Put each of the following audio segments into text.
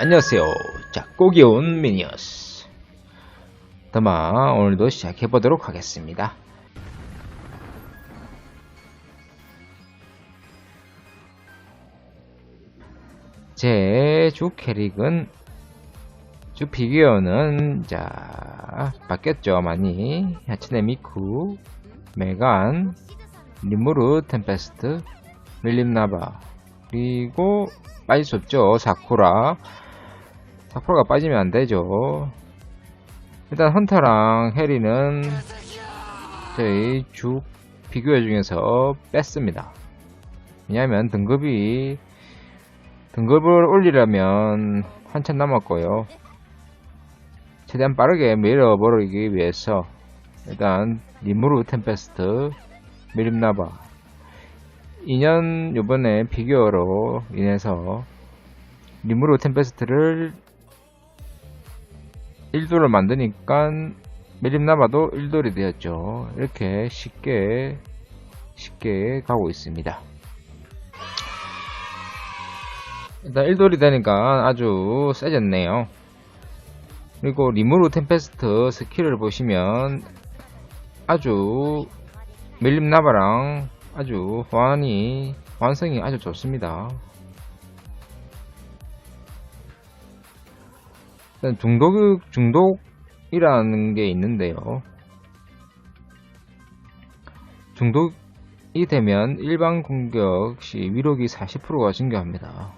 안녕하세요. 작곡이 온 미니어스. 더마 오늘도 시작해보도록 하겠습니다. 제 주 캐릭은 주 피규어는 자 바뀌었죠 많이 야츠네 미쿠 메간 리무르 템페스트 밀림나바 그리고 빠질 수 없죠 사쿠라 사쿠라가 빠지면 안 되죠. 일단 헌터랑 해리는 저희 주 피규어 중에서 뺐습니다. 왜냐하면 등급이 등급을 올리려면 한참 남았고요. 최대한 빠르게 밀어버리기 위해서 일단 리무르 템페스트 밀림나바 2년 요번에 피규어로 인해서 리무르 템페스트를 1도를 만드니까 밀림나바도 1돌이 되었죠. 이렇게 쉽게 쉽게 가고 있습니다. 일단 1돌이 되니까 아주 세졌네요. 그리고 리무르 템페스트 스킬을 보시면 아주 밀림 나바랑 아주 호환이 완성이 아주 좋습니다. 중독 중독이라는 게 있는데요. 중독이 되면 일반 공격 시 위력이 40%가 증가합니다.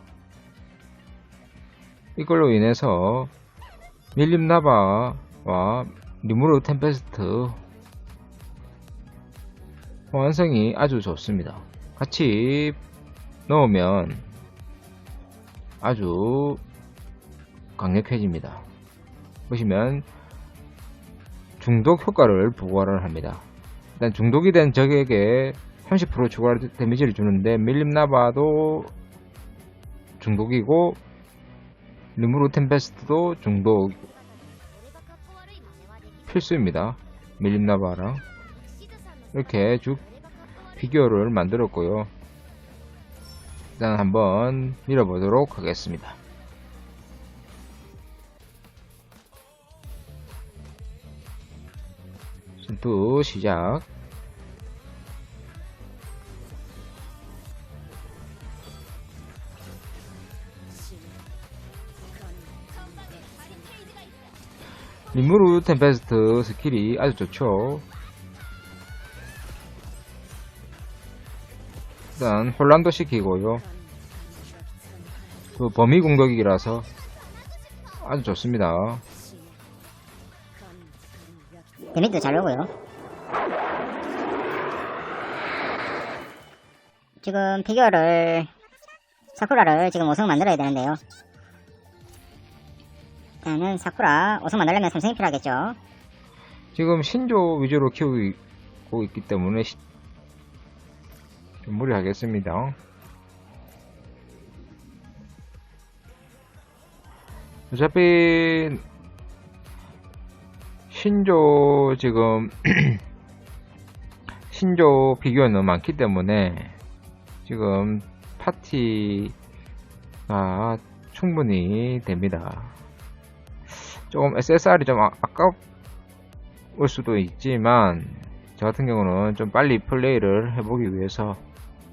이걸로 인해서 밀림나바와 리무르 템페스트 완성이 아주 좋습니다. 같이 넣으면 아주 강력해집니다. 보시면 중독 효과를 부과를 합니다. 일단 중독이 된 적에게 30% 추가 데미지를 주는데 밀림나바도 중독이고 리무르 템페스트도 중독 필수입니다. 밀림나바랑 이렇게 쭉 피규어를 만들었고요. 일단 한번 밀어보도록 하겠습니다. 전투 시작. 리무르 템페스트 스킬이 아주 좋죠. 일단 혼란도 시키고요. 그 범위 공격이라서 아주 좋습니다. 데미지도 잘 오고요. 지금 피규어를 사쿠라를 지금 5성 만들어야 되는데요. 일단은 사쿠라 5성 만들려면 삼성이 필요하겠죠. 지금 신조 위주로 키우고 있기 때문에 시- 좀 무리하겠습니다. 어차피 신조 지금 신조 비교는 많기 때문에 지금 파티가 충분히 됩니다. 조금 SSR이 좀 아, 아까울 수도 있지만 저 같은 경우는 좀 빨리 플레이를 해보기 위해서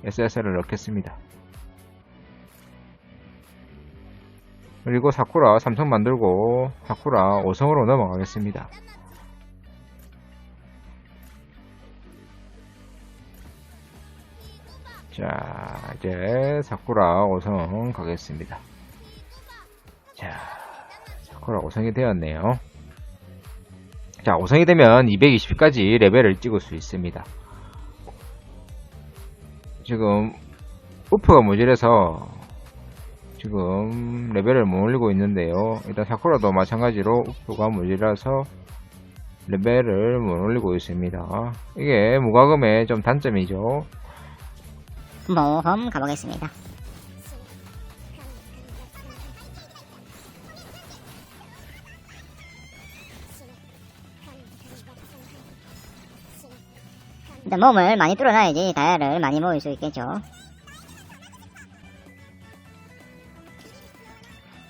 SSR을 넣겠습니다. 그리고 사쿠라 삼성 만들고 사쿠라 5성으로 넘어가겠습니다. 자, 이제 사쿠라 5성 가겠습니다. 자, 사쿠라 5성이 되었네요. 자, 5성이 되면 220까지 레벨을 찍을 수 있습니다. 지금 우프가 모질해서 지금 레벨을 못 올리고 있는데요. 일단 사쿠라도 마찬가지로 우프가 모질라서 레벨을 못 올리고 있습니다. 이게 무과금의 좀 단점이죠. 모험 가보겠습니다. 일단 몸을 많이 뚫어놔야지 다이아를 많이 모을 수 있겠죠.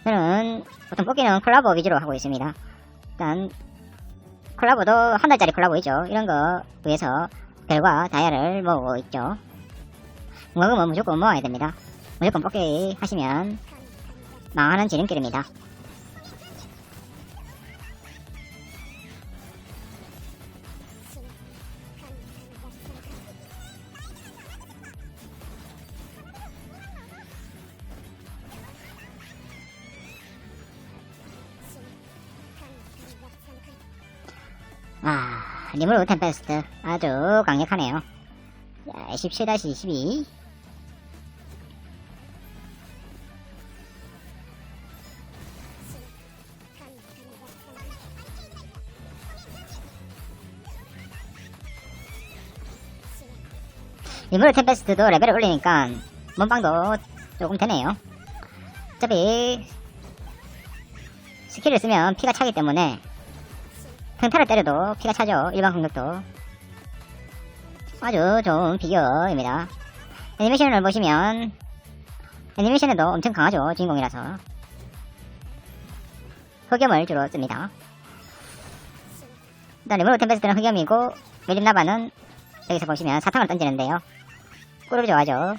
저는 보통 뽑기는 콜라보 위주로 하고 있습니다. 일단 콜라보도 한 달짜리 콜라보이죠. 이런 거 위해서 별과 다이아를 모으고 있죠. 공과금은 무조건 모아야 됩니다. 무조건 뽑기 하시면 망하는 지름길입니다. 아, 리무르 템페스트 아주 강력하네요. 자, 17-22 리무르 템페스트도 레벨을 올리니까 몸빵도 조금 되네요. 어차피 스킬을 쓰면 피가 차기 때문에 평타를 때려도 피가 차죠. 일반 공격도. 아주 좋은 비교입니다. 애니메이션을 보시면 애니메이션에도 엄청 강하죠. 주인공이라서. 흑염을 주로 씁니다. 일단 리무르 템페스트는 흑염이고 멜린나바는 여기서 보시면 사탕을 던지는데요. 꿀을 좋아하죠.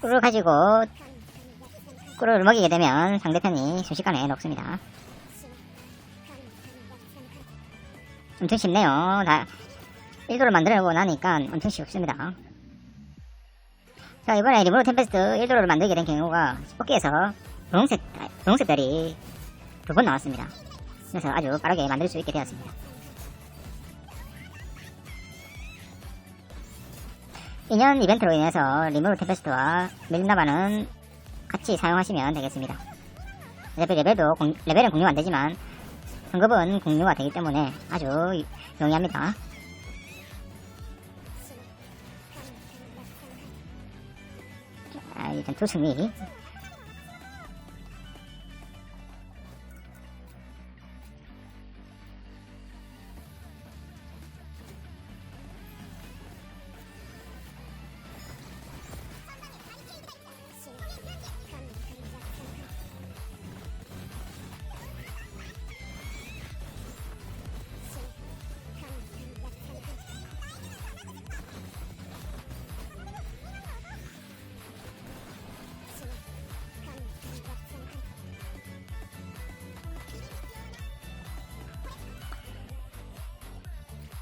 꿀을 가지고 꿀을 먹이게 되면 상대편이 순식간에 녹습니다. 엄청 쉽네요. 다 1도를 만들고 나니까 엄청 쉽습니다. 자, 이번에 리브로 템페스트 1도를 만들게 된 경우가 뽑기에서 분홍색, 아, 분홍색들이 두 번 나왔습니다. 그래서 아주 빠르게 만들 수 있게 되었습니다. 인연 이벤트로 인해서 리무르 템페스트와 밀나바는 같이 사용하시면 되겠습니다. 어차피 레벨도 공- 레벨은 공유 안 되지만 등급은 공유가 되기 때문에 아주 유- 용이합니다. 자, 일단 두 승리.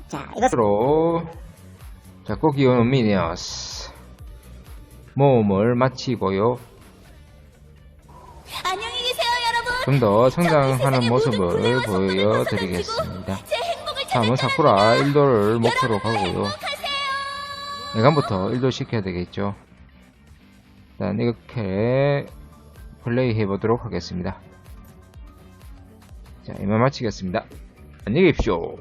자, 이것 으로 자꾸 기어오는 미니어스 모험을 마치고요. 안녕히 계세요, 여러분. 좀 더 성장하는 모습을 보여드리겠습니다. 다음은 사쿠라 가세요. 1도를 목표로 가고요. 내관부터 1도 시켜야 되겠죠. 일단 이렇게 플레이 해보도록 하겠습니다. 자, 이만 마치겠습니다. 안녕히 계십시오.